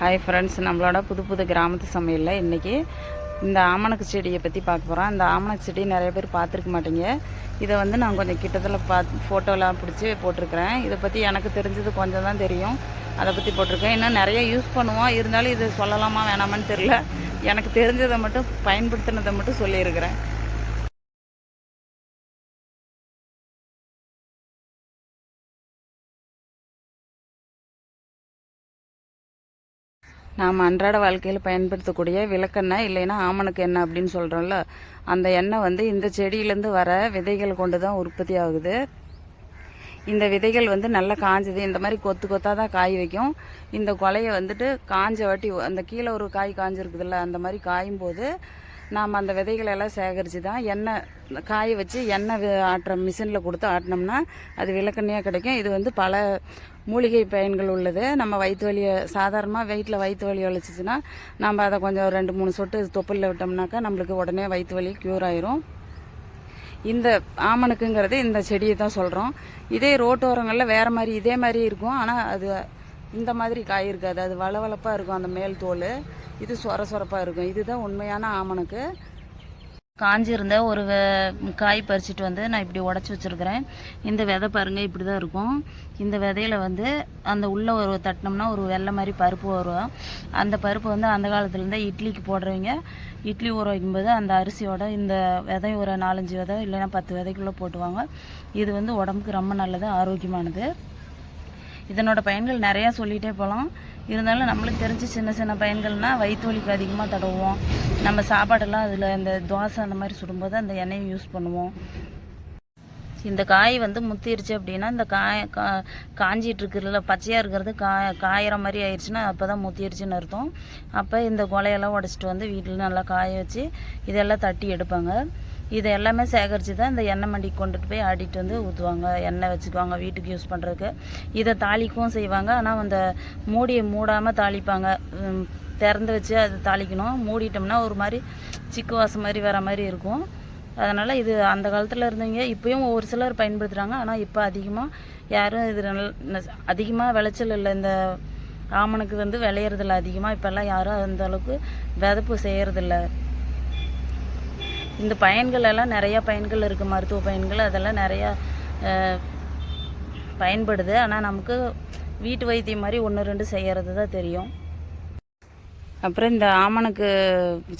Hi friends நம்மளோட புது புது கிராமத்து சமையலில் இன்றைக்கி இந்த ஆமணக்கு செடியை பற்றி பார்க்க போகிறோம் இந்த ஆமணக்கு செடி நிறைய பேர் பார்த்துருக்க மாட்டீங்க. இதை வந்து நான் கொஞ்சம் கிட்டத்தில் பார்த்து ஃபோட்டோலாம் பிடிச்சி போட்டிருக்கிறேன். இதை பற்றி எனக்கு தெரிஞ்சது கொஞ்சம் தான் தெரியும். அதை பற்றி போட்டிருக்கேன். இன்னும் நிறைய யூஸ் பண்ணுவோம். இருந்தாலும் இது சொல்லலாமா வேணாமான்னு தெரில எனக்கு தெரிஞ்சதை மட்டும் பயன்படுத்தினதை மட்டும் சொல்லியிருக்கிறேன். நாம் அன்றாட வாழ்க்கையில் பயன்படுத்தக்கூடிய விளக்கெண்ணெய் இல்லைன்னா ஆமணக்கு எண்ணெய் அப்படின்னு சொல்கிறோம்ல அந்த எண்ணெய் வந்து இந்த செடியிலேருந்து வர விதைகள் கொண்டு தான் உற்பத்தி ஆகுது. இந்த விதைகள் வந்து நல்லா காஞ்சது. இந்த மாதிரி கொத்து கொத்தாக தான் காய் வைக்கும். இந்த கொலையை வந்துட்டு காஞ்ச வாட்டி அந்த கீழே ஒரு காய் காஞ்சிருக்குதுல்ல அந்த மாதிரி காயும் போது நாம் அந்த விதைகளை எல்லாம் சேகரித்து தான் எண்ணெய் காய வச்சு எண்ணெய் ஆட்டுற மிஷினில் கொடுத்து ஆட்டினோம்னா அது விளக்கண்ணியாக கிடைக்கும். இது வந்து பல மூலிகை பயன்கள் உள்ளது. நம்ம வயிற்று வலியை சாதாரணமாக வயிற்றில் வயிற்று வலி வலிச்சிச்சுன்னா நம்ம அதை கொஞ்சம் ரெண்டு மூணு சொட்டு தொப்புளில் விட்டோம்னாக்கா நம்மளுக்கு உடனே வயிற்று வலி க்யூர் ஆயிரும். இந்த ஆமணக்குங்கிறது இந்த செடியை தான் சொல்கிறோம் இதே ரோட்டோரங்களில் வேறு மாதிரி இதே மாதிரி இருக்கும். ஆனால் அது இந்த மாதிரி காய் இருக்காது. அது வளவளப்பாக இருக்கும் அந்த மேல் தோல். இது சொர சொரப்பாக இருக்கும். இதுதான் உண்மையான ஆமணக்கு. காஞ்சிருந்த ஒரு காய் பறிச்சிட்டு வந்து நான் இப்படி உடச்சி வச்சுருக்கிறேன். இந்த விதை பாருங்கள் இப்படி தான் இருக்கும். இந்த விதையில வந்து அந்த உள்ளே ஒரு தட்டினோம்னா ஒரு வெள்ளை மாதிரி பருப்பு வரும். அந்த பருப்பு வந்து அந்த காலத்துலேருந்தே இட்லிக்கு போடுறவங்க. இட்லி ஊற வைக்கும்போது அந்த அரிசியோட இந்த விதை ஒரு நாலஞ்சு விதை இல்லைன்னா பத்து விதைக்குள்ளே போட்டுவாங்க. இது வந்து உடம்புக்கு ரொம்ப நல்லது ஆரோக்கியமானது. இதனோட பயன்கள் நிறையா சொல்லிகிட்டே போகலாம் இருந்தாலும் நம்மளுக்கு தெரிஞ்ச சின்ன சின்ன பயன்கள்னால் வயிற்றுவலிக்கு அதிகமாக தடவுவோம். நம்ம சாப்பாடெல்லாம் அதில் இந்த தோசை அந்த மாதிரி சுடும்போது அந்த எண்ணெயை யூஸ் பண்ணுவோம். இந்த காய் வந்து முத்திருச்சு அப்படின்னா இந்த காய கா காஞ்சிட்டு இருக்கிறதுல பச்சையாக இருக்கிறது கா காயிற மாதிரி ஆயிடுச்சுன்னா அப்போ தான் முத்திருச்சுன்னு அர்த்தம். அப்போ இந்த கொலையெல்லாம் உடச்சிட்டு வந்து வீட்டில் நல்லா காய வச்சு இதெல்லாம் தட்டி எடுப்பாங்க. இதை எல்லாமே சேகரித்து தான் இந்த எண்ணெய் மண்டிக்கு கொண்டுட்டு போய் ஆடிட்டு வந்து ஊற்றுவாங்க எண்ணெய் வச்சுக்குவாங்க வீட்டுக்கு யூஸ் பண்ணுறதுக்கு இதை தாளிக்கவும் செய்வாங்க. ஆனால் அந்த மூடியை மூடாமல் தாளிப்பாங்க. திறந்து வச்சு அது தாளிக்கணும். மூடிட்டோம்னா ஒரு மாதிரி சிக்கு வாசம் மாதிரி வர மாதிரி இருக்கும். அதனால் இது அந்த காலத்தில் இருந்தவங்க இப்போயும் ஒரு சிலர் பயன்படுத்துகிறாங்க ஆனால் இப்போ அதிகமாக யாரும் இது நல்ல அதிகமாக விளைச்சல் இல்லை. இந்த ஆமணக்கு வந்து விளையிறதில்ல அதிகமாக இப்போல்லாம் யாரும் அந்த அளவுக்கு விதப்பு செய்கிறதில்ல இந்த பயன்கள் எல்லாம் நிறையா பயன்கள் இருக்குது மருத்துவ பயன்கள். அதெல்லாம் நிறையா பயன்படுது. ஆனால் நமக்கு வீட்டு வைத்தியம் மாதிரி ஒன்று ரெண்டு செய்கிறது தான் தெரியும். அப்புறம் இந்த ஆமணக்கு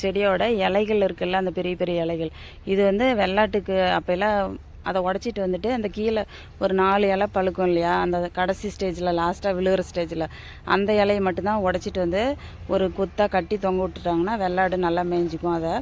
செடியோட இலைகள் இருக்குல்ல அந்த பெரிய பெரிய இலைகள். இது வந்து வெள்ளாட்டுக்கு அப்போல்லாம் அதை உடச்சிட்டு வந்துட்டு அந்த கீழே ஒரு நாலு இலை பழுக்கும் இல்லையா? அந்த கடைசி ஸ்டேஜில் லாஸ்ட்டாக விழுகிற ஸ்டேஜில். அந்த இலையை மட்டும்தான் உடச்சிட்டு வந்து ஒரு குத்தாக கட்டி தொங்க விட்டுட்டாங்கன்னா வெள்ளாடு நல்லா மேய்ஞ்சிக்கும் அதை.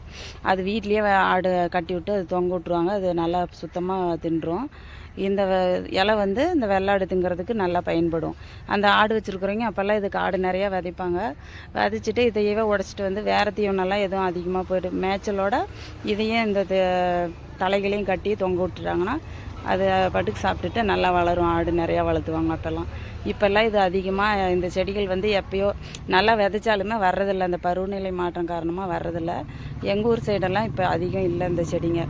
அது வீட்லேயே ஆடு கட்டி விட்டு அது தொங்க விட்ருவாங்க அது நல்லா சுத்தமாக தின்றும். இந்த வ- இலை வந்து இந்த வெள்ளாடு திங்கிறதுக்கு நல்லா பயன்படும். அந்த ஆடு வச்சுருக்குறவங்க அப்போல்லாம் இதுக்கு ஆடு நிறையா விதைப்பாங்க. விதைச்சிட்டு இதையவே உடச்சிட்டு வந்து வேறு தீவனம்லாம் எதுவும் அதிகமாக போய்ட்டு மேய்ச்சலோட இதையும் இந்த த- தலைகளையும் கட்டி தொங்க விட்டுட்டாங்கன்னா அது பாட்டுக்கு சாப்பிட்டுட்டு நல்லா வளரும். ஆடு நிறையா வளர்த்துவாங்க அப்போல்லாம். இப்போல்லாம் இது அதிகமாக இந்த செடிகள் வந்து எப்பயோ நல்லா விதைச்சாலுமே வர்றதில்ல. அந்த பருவநிலை மாற்றம் காரணமாக வர்றதில்ல. எங்கள் ஊர் சைடெல்லாம் இப்போ அதிகம் இல்லை இந்த செடிங்க.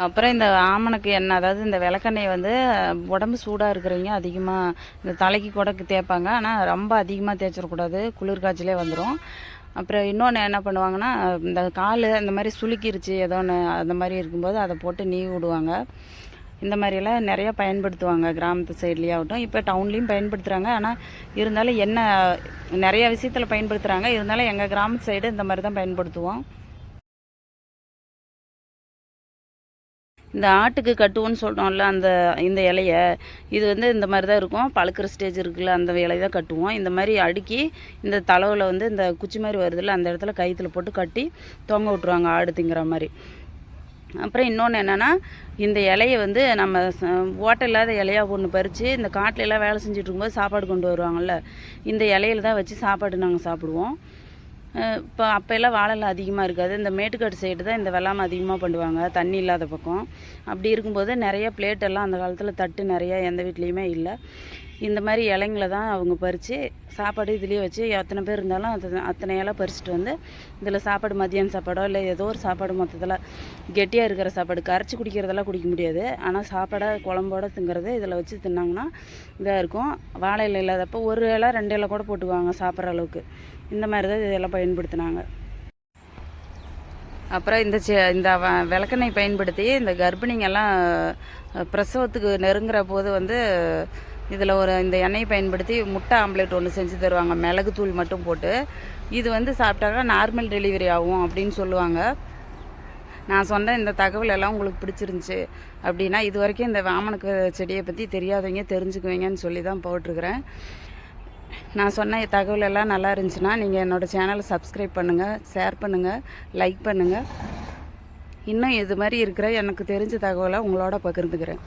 அப்புறம் இந்த ஆமணக்கு எண்ணெய் அதாவது இந்த விளக்கெண்ணெய் வந்து உடம்பு சூடாக இருக்கிறவங்க அதிகமாக இந்த தலைக்கு கூட தேய்ப்பாங்க. ஆனால் ரொம்ப அதிகமாக தேய்ச்சிடக்கூடாது. குளிர் காய்ச்சலே வந்துடும் அப்புறம் இன்னொன்று என்ன பண்ணுவாங்கன்னா இந்த கால் இந்த மாதிரி சுளுக்கிருச்சு ஏதோ ஒன்று அந்த மாதிரி இருக்கும்போது அதை போட்டு நீ விடுவாங்க. இந்த மாதிரியெல்லாம் நிறையா பயன்படுத்துவாங்க கிராமத்து சைட்லேயே ஆகட்டும் இப்போ டவுன்லேயும் பயன்படுத்துகிறாங்க ஆனால் இருந்தாலும் என்ன நிறைய விஷயத்தில் பயன்படுத்துகிறாங்க இருந்தாலும் எங்கள் கிராமத்து சைடு இந்த மாதிரி தான் பயன்படுத்துவோம். இந்த ஆட்டுக்கு கட்டுவோன்னு சொல்கிறோம்ல அந்த இந்த இலைய இது வந்து இந்த மாதிரி தான் இருக்கும். பழுக்கிற ஸ்டேஜ் இருக்குல்ல அந்த இலைய தான் கட்டுவோம். இந்த மாதிரி அடுக்கி இந்த தளவில் வந்து இந்த குச்சி மாதிரி வருதுல்ல அந்த இடத்துல கயிற்றுல போட்டு கட்டி தொங்க விட்ருவாங்க ஆடு திங்கிற மாதிரி. அப்புறம் இன்னொன்று என்னென்னா இந்த இலையை வந்து நம்ம ஓட்டை இல்லாத இலையா ஒன்று பறித்து இந்த காட்டுல எல்லாம் வேலை செஞ்சுட்டு இருக்கும்போது சாப்பாடு கொண்டு வருவாங்கல்ல இந்த இலையில தான் வச்சு சாப்பாடு நாங்கள் சாப்பிடுவோம். இப்போ அப்போல்லாம் வாழைலாம் அதிகமாக இருக்காது. இந்த மேட்டுக்காடு சைடு தான் இந்த வெள்ளாமை அதிகமாக பண்ணுவாங்க. தண்ணி இல்லாத பக்கம். அப்படி இருக்கும்போது நிறைய பிளேட்டெல்லாம் அந்த காலத்தில் தட்டு நிறையா எந்த வீட்லேயுமே இல்லை. இந்த மாதிரி இலைங்களை தான் அவங்க பறித்து சாப்பாடு இதுலேயே வச்சு எத்தனை பேர் இருந்தாலும் அது அத்தனை இலை பறிச்சுட்டு வந்து இதில் சாப்பாடு மதியான சாப்பாடோ இல்லை ஏதோ ஒரு சாப்பாடு மொத்தத்தில் கெட்டியாக இருக்கிற சாப்பாடு கரைச்சி குடிக்கிறதெல்லாம் குடிக்க முடியாது. ஆனால் சாப்பாடை குழம்போட திங்கிறது இதில் வச்சு தின்னாங்கன்னா இதாக இருக்கும். வாழை இலை இல்லாதப்போ ஒரு இலை ரெண்டு இலை கூட போட்டுக்குவாங்க சாப்பிட்ற அளவுக்கு. இந்த மாதிரி தான் இதெல்லாம் பயன்படுத்தினாங்க. அப்புறம் இந்த செ இந்த வ- விளக்கெண்ணெய் பயன்படுத்தி இந்த கர்ப்பிணிங்கெல்லாம் பிரசவத்துக்கு நெருங்குற போது வந்து இதில் ஒரு இந்த எண்ணெயை பயன்படுத்தி முட்டை ஆம்லேட் ஒன்று செஞ்சு தருவாங்க. மிளகுத்தூள் மட்டும் போட்டு. இது வந்து சாப்பிட்டாக்கா நார்மல் டெலிவரி ஆகும் அப்படின்னு சொல்லுவாங்க. நான் சொன்ன இந்த தகவல் எல்லாம் உங்களுக்கு பிடிச்சிருந்துச்சு அப்படின்னா இது வரைக்கும் இந்த வாமனுக்கு செடியை பற்றி தெரியாதவங்க தெரிஞ்சுக்குவீங்கன்னு சொல்லி தான் போட்டிருக்கிறேன். நான் சொன்ன தகவல் எல்லாம் நல்லா இருந்துச்சுன்னா நீங்கள் என்னோடய சேனலை சப்ஸ்கிரைப் பண்ணுங்கள் ஷேர் பண்ணுங்கள் லைக் பண்ணுங்கள் இன்னும் இது மாதிரி இருக்கிற எனக்கு தெரிஞ்ச தகவலை உங்களோட பகிர்ந்துக்கிறேன்.